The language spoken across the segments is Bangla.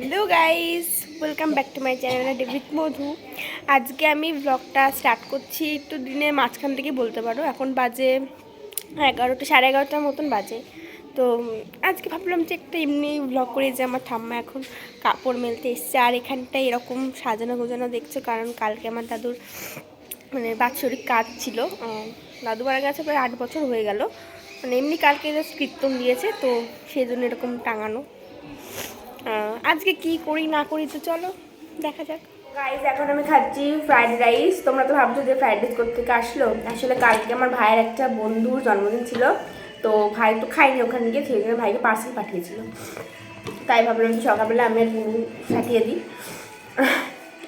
Hello guys welcome back to my channel David Madhu. আজকে আমি ব্লগটা স্টার্ট করছি একটু দিনের মাঝখান থেকে বলতে পারো। এখন বাজে এগারোটা, সাড়ে এগারোটার মতন বাজে। তো আজকে ভাবলাম যে একটা এমনি ব্লগ করে, যে আমার ঠাম্মা এখন কাপড় মেলতে এসছে। আর এখানটা এরকম সাজানো গোজানো দেখছ, কারণ কালকে আমার দাদুর মানে বাৎসরিক কাজ ছিল। দাদু মারা গেছে প্রায় আট বছর হয়ে গেল। মানে এমনি কালকে জাস্ট কীর্তন দিয়েছে, তো সেই জন্য এরকম টাঙানো। আজকে কি করি, না করি, তো চলো, দেখা যাক। গাইস এখন আমি খাচ্ছি ফ্রাইড রাইস তোমরা তো ভাবছ যে ফ্রাইড রাইস করতে আসলো? আসলে কালকে আমার ভাইয়ের একটা বন্ধুর জন্মদিন ছিল। তো ভাই তো খাইনি ওখানে গিয়ে, সেই জন্য ভাইকে পার্সেল পাঠিয়েছিল। তাই ভাবলাম সকালবেলা আমি আর পাঠিয়ে দিই।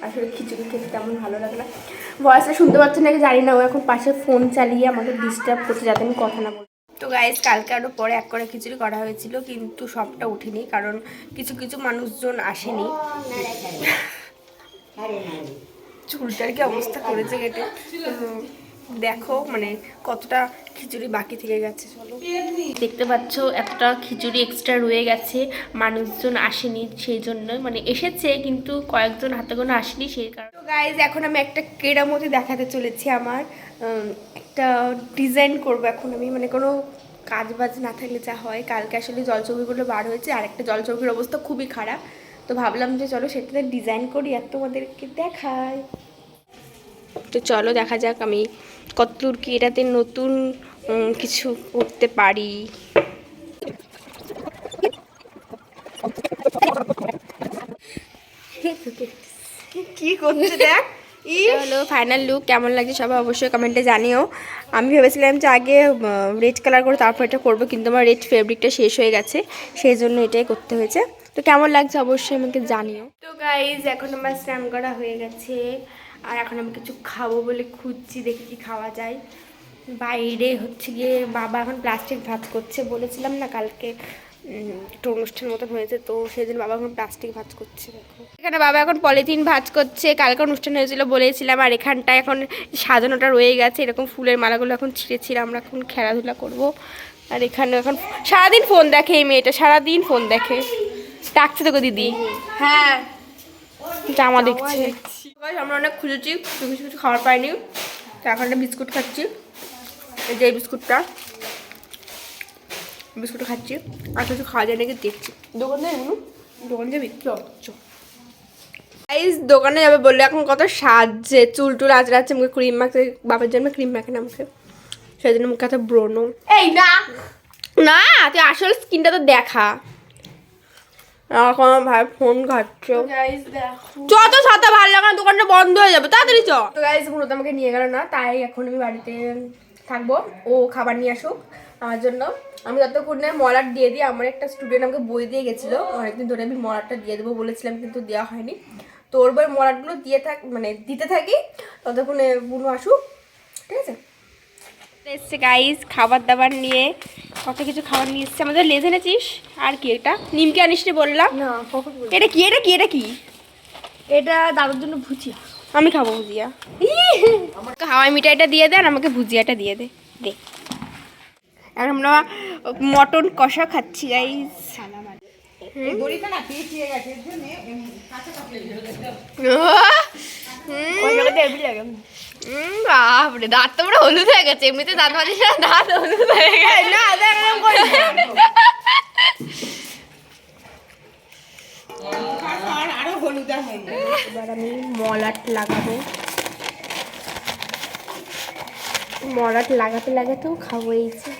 আসলে খিচুড়ি খেতে তেমন ভালো লাগে না। ভয়েসটা শুনতে পাচ্ছি নাকি জানি না, ও এখন পাশে ফোন চালিয়ে আমাকে ডিস্টার্ব করছে যাতে আমি কথা না বলি। তো গাইজ কালকে আরও পরে এক করে খিচুড়ি করা হয়েছিল, কিন্তু সবটা উঠেনি, কারণ কিছু কিছু মানুষজন আসেনি। চুলটার কি অবস্থা করেছে কেটে দেখো মানে কতটা খিচুড়ি বাকি থেকে গেছে, চলো। দেখতে পাচ্ছ এতটা খিচুড়ি এক্সট্রা রয়ে গেছে, মানুষজন আসেনি সেই জন্য মানে এসেছে, কিন্তু কয়েকজন হাতে কোনো আসেনি সেই কারণে। গাইজ এখন আমি একটা কেরামতি দেখাতে চলেছি আমার একটা ডিজাইন করব এখন আমি। মানে কোনো কাজ বাজ না থাকলে যা হয়। কালকে আসলে জলচৌকিগুলো বার হয়েছে, আর একটা জলচৌকির অবস্থা খুবই খারাপ। তো ভাবলাম যে চলো সেটাতে ডিজাইন করি আর তোমাদেরকে দেখাই। তো চলো দেখা যাক আমি কতদূর কি এটাতে নতুন কিছু করতে পারি। কি করছে দেখ? হলো ফাইনাল লুক কেমন লাগছে সবাই অবশ্যই কমেন্টে জানিও। আমি ভেবেছিলাম যে আগে রেড কালার করে তারপর এটা করব কিন্তু আমার রেড ফেব্রিকটা শেষ হয়ে গেছে সেই জন্য এটাই করতে হয়েছে। তো কেমন লাগছে অবশ্যই আমাকে জানিও। তো গাইজ এখন আমার স্নান করা হয়ে গেছে আর এখন আমি কিছু খাব বলে খুঁজছি দেখি কি খাওয়া যায়। বাইরে হচ্ছে গিয়ে বাবা এখন প্লাস্টিক ভাত করছে বলেছিলাম না কালকে একটা অনুষ্ঠান মতন হয়েছে তো সেই জন্য বাবা এখন প্লাস্টিক ভাজ করছে দেখো। এখানে বাবা এখন পলিথিন ভাজ করছে কালকে অনুষ্ঠান হয়েছিল বলেছিলাম আর এখানটায় এখন সাজানোটা রয়ে গেছে এরকম ফুলের মালাগুলো এখন ছিঁড়ে ছিঁড়ে আমরা এখন খেলাধুলা করব। আর এখানে এখন সারাদিন ফোন দেখে এই মেয়েটা সারাদিন ফোন দেখে। ডাকছে তোকে দিদি। হ্যাঁ। জামা দেখছি। আমরা অনেক খুঁজেছি কিছু কিছু কিছু খাবার পাইনি। তো এখন একটা বিস্কুট খাচ্ছি। এই যে বিস্কুটটা। বিস্কুট খাচ্ছি আর কিছু খাওয়া যায় নাকি দেখছি। দোকান বলুন দোকান যাবি চ। দোকানে যাবে বললে এখন কত সাজছে চুল টুল আজরাচ্ছে মুখে ক্রিম মাখতে বাবার জন্য ক্রিম মাখে না মুখে। সেই জন্য মুখে এত ব্রণ। এই না! না তুই আসল স্কিনটা তো দেখা। এখন ভাই ফোন ঘাটছে। যত সাথে ভালো লাগে না দোকানটা বন্ধ হয়ে যাবে তাড়াতাড়ি চ। তো গাইজ কোনো তো আমাকে নিয়ে গেল না তাই এখন আমি বাড়িতে থাকব ও খাবার নিয়ে আসুক। আমার জন্য আমি যতক্ষণ না মলার দিয়ে দিই আমার একটা স্টুডেন্ট আমাকে বই দিয়ে গেছিল। অনেকদিন ধরে আমি মলারটা দিয়ে দেবো বলেছিলাম কিন্তু দেওয়া হয়নি। তো ওর বই মলারগুলো দিয়ে থাক মানে দিতে থাকি ততক্ষণে বুনু আসুক ঠিক আছে? এসছে গাইজ খাবার দাবার নিয়ে কত কিছু খাবার নিয়ে এসছে। আমাদের লেজ এনেছিস? আর কি এটা? নিমকে আনিস বললাম। না এটা কি এটা কি এটা কি? এটা দাদুর জন্য ভুজিয়া। আমি খাব ভুজিয়া। হাওয়াই মিঠাইটা দিয়ে দে আর আমাকে ভুজিয়াটা দিয়ে দে। দে। আর আমরা মটন কষা খাচ্ছি গাইজ বাপরে দাঁত তো পুরো হলুদ হয়ে গেছে এমনিতে দাঁত মাঝে দাঁত হলুদ হয়ে গেছে। না এবার আমি মলাট লাগাবো। মলাট লাগাতে লাগাতেও খাব এই যে।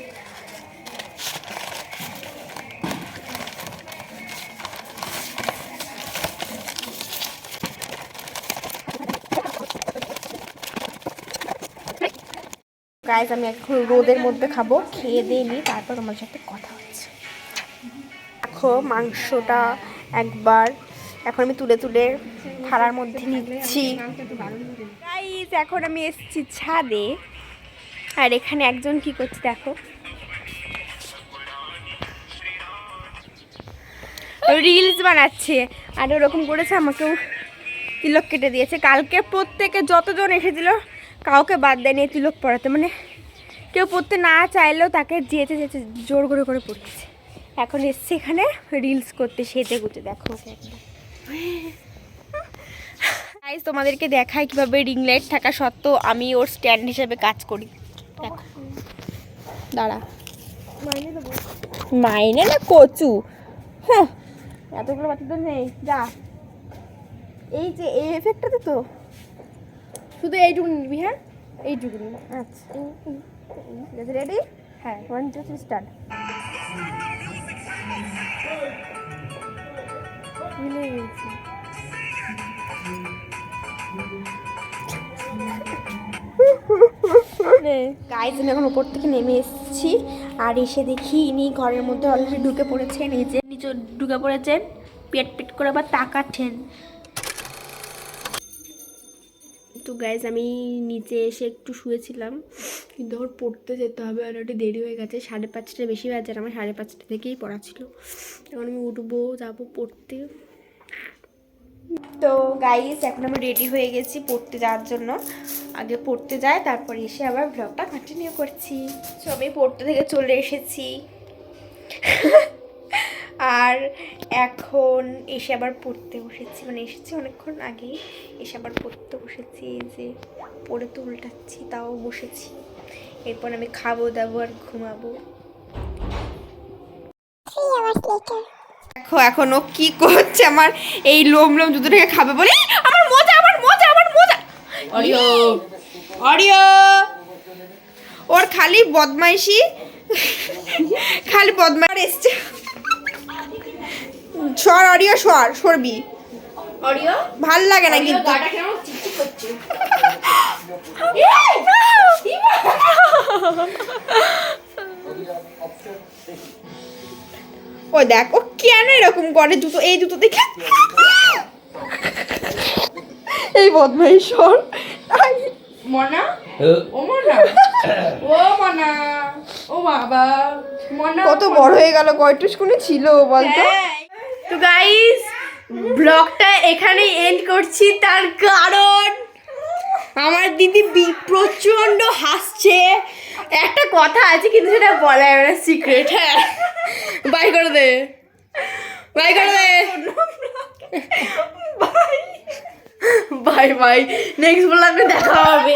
গাইজ আমি এখন রোদের মধ্যে খাব, খেয়ে দিয়ে তারপর আমার সাথে কথা হচ্ছে। দেখো, মাংসটা একবার এখন আমি তুলে তুলে থালার মধ্যে নিচ্ছি। গাইজ এখন আমি এসেছি ছাদে। আর এখানে একজন কি করছে দেখো। রিলস বানাচ্ছে। আর ওরকম করেছে, আমাকেও তিলক কেটে দিয়েছে। কালকে প্রত্যেকে যতজন এসেছিল কাউকে বাদ দেয়নি এই তিলক পড়াতে। মানে কেউ পড়তে না চাইলেও তাকে যেতে যেতে জোর করে করে পড়িয়েছে এখন এসছে এখানে রিলস করতে সেজে গুজে দেখো একদম। তোমাদেরকে দেখায় কীভাবে রিং লাইট থাকা সত্ত্বেও আমি ওর স্ট্যান্ড হিসেবে কাজ করি। দেখো। দাঁড়া। মাইনে না কচু? হ্যাঁ। এতগুলো বাচ্চাদের নেই। যা। এই যে এই এফেক্টটাতে তো। শুধু এইটুকু নিবি হ্যাঁ? এইটুকু নিবি। আচ্ছা। রেডি হ্যাঁ। ওয়ান টু থ্রি স্টার্ট মিলে গেছি। গাইজ আমি এখন উপর থেকে নেমে এসেছি। আর এসে দেখি ইনি ঘরের মধ্যে অলরেডি ঢুকে পড়েছেন। এই যে নিচে ঢুকে পড়েছেন। পেট পেট করে আবার তাকাচ্ছেন। তো গাইজ আমি নিচে এসে একটু শুয়েছিলাম, কিন্তু ওর পড়তে যেতে হবে অলরেডি দেরি হয়ে গেছে। সাড়ে পাঁচটা বেশি বাজে আর আমার সাড়ে পাঁচটা থেকেই পড়া ছিল। এখন আমি উঠবো, যাব পড়তে। তো গাইস এখন আমি রেডি হয়ে গেছি পড়তে যাওয়ার জন্য। আগে পড়তে যাই, তারপর এসে আবার ব্লগটা কন্টিনিউ করছি। আমি পড়তে থেকে চলে এসেছি। আর এখন এসে আবার পড়তে বসেছি। মানে এসেছি অনেকক্ষণ আগে এসে আবার পড়তে বসেছি এই যে পড়ে তো উল্টাচ্ছি তাও বসেছি। এরপর আমি খাব দাবো আর ঘুমাবো। দেখো এখন ও কি করছে আমার এই লোম লোম জুতো থেকে খাবে বলে। আমার মজা আমার মজা আমার মজা। অডিও অডিও ওর খালি বদমাইশি খালি বদমাইশ। এসছে সর অডিও সর সরবি। অডিও ভালো লাগে না কিন্তু। ও দেখ ও কেন এরকম করে জুতো এই জুতো দেখে? এই বদমাইশ সর। মনা? ও মনা? ও মনা। ও বাবা। মনা কত বড় হয়ে গেল কয়টুসকুনি ছিল বলতো? তো গাইস ব্লগটা এখানেই এন্ড করছি। তার কারণ আমার দিদি প্রচণ্ড হাসছে। একটা কথা আছে কিন্তু সেটা বলা যাবে না সিক্রেট হ্যাঁ। বাই করে দে। বাই করে দে। বাই বাই নেক্সট ব্লগে দেখা হবে।